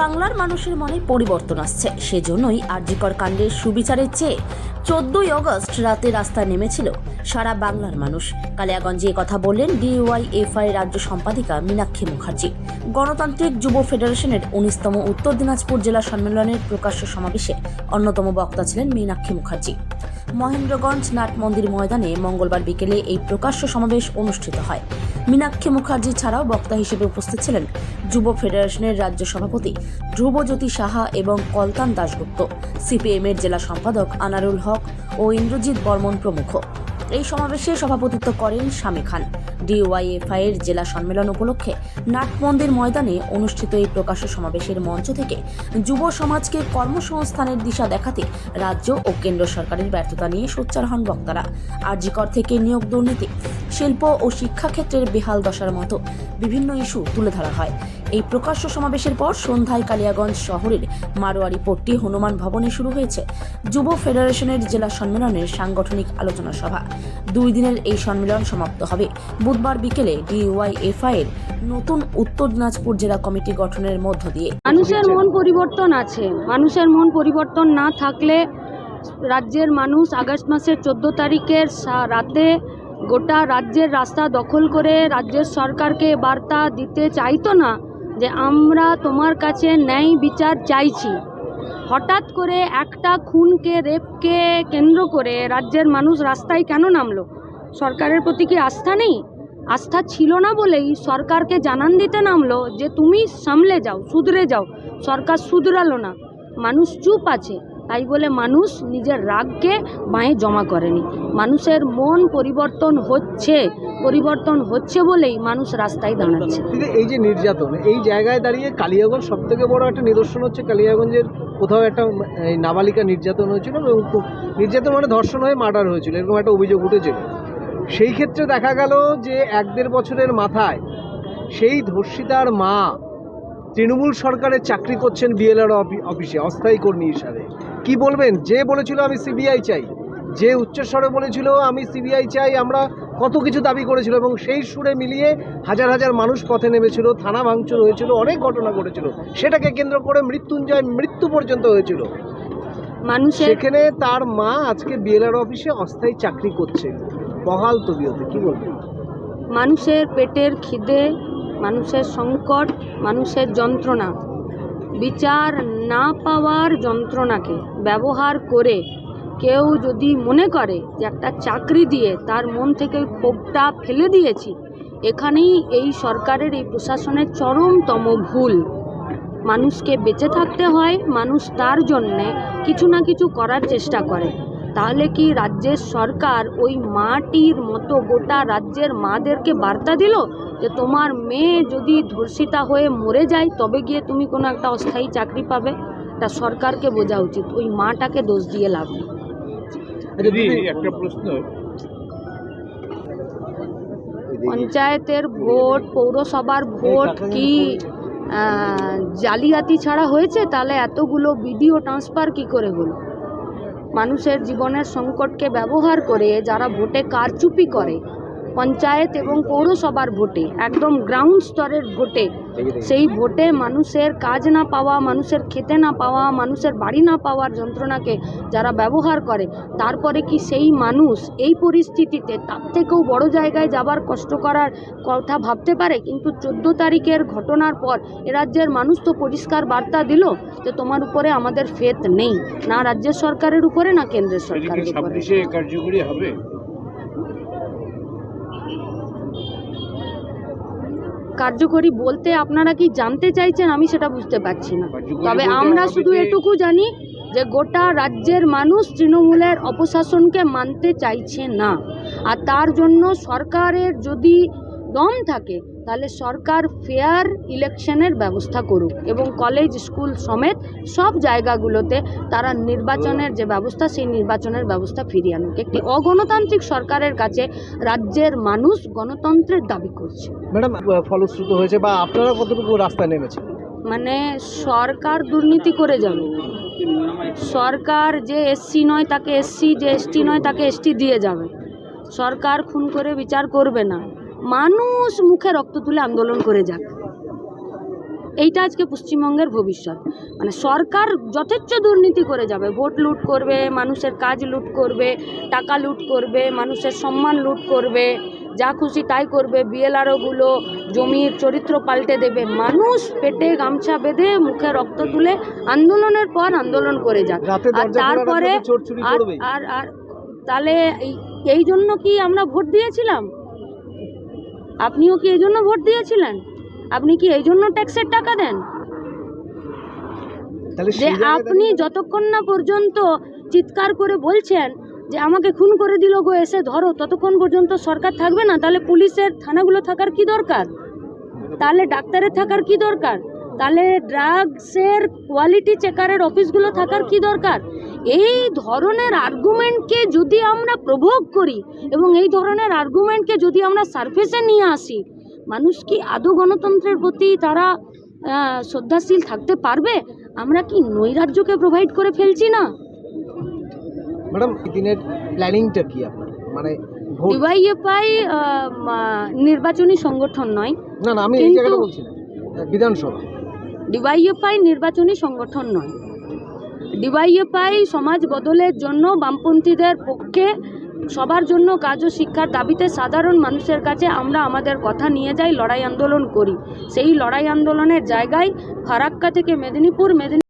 বাংলার মানুষের মনে পরিবর্তন আসছে। সেজন্যই আরজিকর কাণ্ডের সুবিচারের চেয়ে চোদ্দই অগস্ট রাতে রাস্তায় নেমেছিল সারা বাংলার মানুষ। কালিয়াগঞ্জে কথা বললেন ডিওয়াইএফআই রাজ্য সম্পাদিকা মীনাক্ষী মুখার্জি। গণতান্ত্রিক যুব ফেডারেশনের উনিশতম উত্তর দিনাজপুর জেলা সম্মেলনের প্রকাশ্য সমাবেশে অন্যতম বক্তা ছিলেন মীনাক্ষী মুখার্জি। মহেন্দ্রগঞ্জ নাট মন্দির ময়দানে মঙ্গলবার বিকেলে এই প্রকাশ্য সমাবেশ অনুষ্ঠিত হয়। মীনাক্ষী মুখার্জি ছাড়াও বক্তা হিসেবে উপস্থিত ছিলেন যুব ফেডারেশনের রাজ্য সভাপতি ধ্রুবজ্যোতি সাহা এবং কলতান দাশগুপ্ত, সিপিএমের জেলা সম্পাদক আনারুল হক ও ইন্দ্রজিৎ বর্মন প্রমুখ। এই সমাবেশে সভাপতিত্ব করেন শামী খান। ডিওয়াইএফআই এর জেলা সম্মেলন উপলক্ষে নাটমন্দির ময়দানে অনুষ্ঠিত এই প্রকাশ্য সমাবেশের মঞ্চ থেকে যুব সমাজকে কর্মসংস্থানের দিশা দেখাতে রাজ্য ও কেন্দ্র সরকারের ব্যর্থতা নিয়ে সোচ্চার হন বক্তারা। আরজিকর থেকে নিয়োগ দুর্নীতি, শিল্প ও শিক্ষাক্ষেত্রের বেহাল দশার মতো বিভিন্ন ইস্যু তুলে ধরা হয়। এই প্রকাশ্য সমাবেশের পর সন্ধ্যায় কালিয়াগঞ্জ শহরের মারোয়ারি পট্টি হনুমান ভবনে শুরু হয়েছে। যুব ফেডারেশনের জেলা সম্মেলনের সাংগঠনিক আলোচনা সভা। দুই দিনের এই সম্মেলন সমাপ্ত হবে। বুধবার বিকেলে ডিওয়াইএফআই এর নতুন উত্তর দিনাজপুর জেলা কমিটি গঠনের মধ্য দিয়ে। মানুষের মন পরিবর্তন আছে। মানুষের মন পরিবর্তন না থাকলে রাজ্যের মানুষ আগস্ট মাসের চোদ্দ তারিখের রাতে গোটা রাজ্যের রাস্তা দখল করে রাজ্যের সরকারকে বার্তা দিতে চাইতো না। যে আমরা তোমার কাছে ন্যায় বিচার চাইছি। হঠাৎ করে একটা খুনকে, রেপকে কেন্দ্র করে রাজ্যের মানুষ রাস্তায় কেন নামলো? সরকারের প্রতি কি আস্থা নেই? আস্থা ছিল না বলেই সরকারকে জানান দিতে নামলো যে তুমি সামলে যাও শুধরে যাও। সরকার শুধরালো না। মানুষ চুপ আছে। তাই বলে মানুষ নিজের রাগকে বাঁয়ে জমা করেনি। মানুষের মন পরিবর্তন হচ্ছে পরিবর্তন হচ্ছে বলেই মানুষ রাস্তায় দাঁড়াচ্ছে। এই যে নির্যাতন, এই জায়গায় দাঁড়িয়ে কালিয়াগঞ্জ সব থেকে বড় একটা নিদর্শন হচ্ছে কালিয়াগঞ্জের কোথাও একটা নাবালিকা নির্যাতন হয়েছিল এবং নির্যাতন মানে ধর্ষণ হয়ে মার্ডার হয়েছিল, এরকম একটা অভিযোগ উঠেছিল। সেই ক্ষেত্রে দেখা গেল যে এক দেড় বছরের মাথায় সেই ধর্ষিতার মা তৃণমূল সরকারের চাকরি করছেন বিএলআর অফিসে, অস্থায়ী কর্মী হিসাবে। কি বলবেন? যে বলেছিল আমি সিবিআই চাই। যে উচ্চস্বরে বলেছিল আমি সিবিআই চাই আমরা কত কিছু দাবি করেছিল এবং সেই সুরে মিলিয়ে হাজার হাজার মানুষ পথে নেমেছিল থানা ভাঙচুর হয়েছিল অনেক ঘটনা ঘটেছিল। সেটাকে কেন্দ্র করে মৃত্যুঞ্জয় মৃত্যু পর্যন্ত হয়েছিল। মানুষের সেখানে তার মা আজকে বিএলআর অফিসে অস্থায়ী চাকরি করছে। বহাল তবিয়তে কি বলবেন? মানুষের পেটের খিদে মানুষের সংকট মানুষের যন্ত্রণা। বিচার না পাওয়ার যন্ত্রণাকে ব্যবহার করে কেউ যদি মনে করে যে একটা চাকরি দিয়ে তার মন থেকে ক্ষোভটা ফেলে দিয়েছি, এখানেই এই সরকারের, এই প্রশাসনের চরমতম ভুল। মানুষকে বেঁচে থাকতে হয়, মানুষ তার জন্যে কিছু না কিছু করার চেষ্টা করে। তাহলে কি রাজ্যের সরকার ওই মাটির মতো গোটা রাজ্যের মাদেরকে বার্তা দিল যে তোমার মেয়ে যদি ধর্ষিতা হয়ে মরে যায় তবে গিয়ে তুমি কোনো একটা অস্থায়ী চাকরি পাবে? তা সরকারকে বোঝা উচিত ওই মাটাকে দোষ দিয়ে লাভ নেই। একটা প্রশ্ন। পঞ্চায়েতের ভোট পৌরসভার ভোট কি জালিয়াতি ছাড়া হয়েছে? তাহলে এতগুলো বিডিও ট্রান্সফার কি করে হলো? মানুষের জীবনের সংকটকে ব্যবহার করে যারা ভোটে কারচুপি করে। পঞ্চায়েত এবং পৌরসভার ভোটে, একদম গ্রাউন্ড স্তরের ভোটে। সেই ভোটে মানুষের কাজ না পাওয়া, মানুষের খেতে না পাওয়া, মানুষের বাড়ি না পাওয়ার যন্ত্রণাকে যারা ব্যবহার করে, তারপরে কি সেই মানুষ এই পরিস্থিতিতে তার থেকেও বড় জায়গায় যাবার কষ্ট করার কথা ভাবতে পারে? কিন্তু চোদ্দ তারিখের ঘটনার পর এ রাজ্যের মানুষ তো পরিষ্কার বার্তা দিল যে তোমার উপরে আমাদের ফেত নেই। না রাজ্যের সরকারের উপরে, না কেন্দ্রের সরকারের উপরে। কার্যকরী হবে কার্যকরী বলতে আপনারা কি জানতে চাইছেন? আমি সেটা বুঝতে পারছি না। তবে আমরা শুধু এটুকু জানি যে গোটা রাজ্যের মানুষ তৃণমূলের অপশাসনকে মানতে চাইছে না। আর তার জন্য সরকারের যদি দম থাকে তাহলে সরকার ফেয়ার ইলেকশনের ব্যবস্থা করুক এবং কলেজ স্কুল সমেত সব জায়গাগুলোতে তারা নির্বাচনের যে ব্যবস্থা সেই নির্বাচনের ব্যবস্থা ফিরিয়ে আনুক। একটি অগণতান্ত্রিক সরকারের কাছে রাজ্যের মানুষ গণতন্ত্রের দাবি করছে। ম্যাডাম ফলশ্রুত হয়েছে বা আপনারা কতটুকু রাস্তায় নেমেছেন? মানে সরকার দুর্নীতি করে যাবে। সরকার যে এসসি নয় তাকে এসসি যে এসটি নয় তাকে এসটি দিয়ে যাবে। সরকার খুন করে বিচার করবে না। মানুষ মুখে রক্ত তুলে আন্দোলন করে যাক। এইটা আজকে পশ্চিমবঙ্গের ভবিষ্যৎ। মানে সরকার যথেচ্ছ দুর্নীতি করে যাবে। ভোট লুট করবে মানুষের কাজ লুট করবে টাকা লুট করবে মানুষের সম্মান লুট করবে যা খুশি তাই করবে বিএলআরওগুলো জমির চরিত্র পাল্টে দেবে। মানুষ পেটে গামছা বেঁধে মুখে রক্ত তুলে আন্দোলনের পর আন্দোলন করে যাক। আর তারপরে আর আর তাহলে এই জন্য কি আমরা ভোট দিয়েছিলাম? আপনিও কি এই জন্য ভোট দিয়েছিলেন? আপনি কি এই জন্য ট্যাক্সের টাকা দেন? যে আপনি যতক্ষণ না পর্যন্ত চিৎকার করে বলছেন যে আমাকে খুন করে দিল গো এসে ধরো ততক্ষণ পর্যন্ত সরকার থাকবে না? তাহলে পুলিশের থানাগুলো থাকার কি দরকার? তাহলে ডাক্তারের থাকার কি দরকার? তাহলে ড্রাগসের কোয়ালিটি চেকারের অফিসগুলো থাকার কি দরকার? এই ধরনের আর্গুমেন্টকে যদি আমরা প্রভোগ করি এবং এই ধরনের আর্গুমেন্টকে যদি আমরা সারফেসে নিয়ে আসি মানুষ কি আদৌ গণতন্ত্রের প্রতি তারা শ্রদ্ধাশীল থাকতে পারবে? আমরা কি নৈরাজ্যকে প্রোভাইড করে ফেলছি না? ম্যাডাম দিনের প্ল্যানিংটা কি আপনার? মানে ডিওয়াইএফআই নির্বাচনী সংগঠন নয়। না না আমি এই জায়গাটা বলছি না। বিধানসভা। ডিওয়াইএফআই নির্বাচনী সংগঠন নয়। ডিওয়াইএফআই সমাজ বদলের জন্য বামপন্থীদের পক্ষে সবার জন্য কাজ ও শিক্ষার দাবিতে সাধারণ মানুষের কাছে আমরা আমাদের কথা নিয়ে যাই, লড়াই আন্দোলন করি। সেই লড়াই আন্দোলনের জায়গায় ফারাক্কা থেকে মেদিনীপুর মেদিনী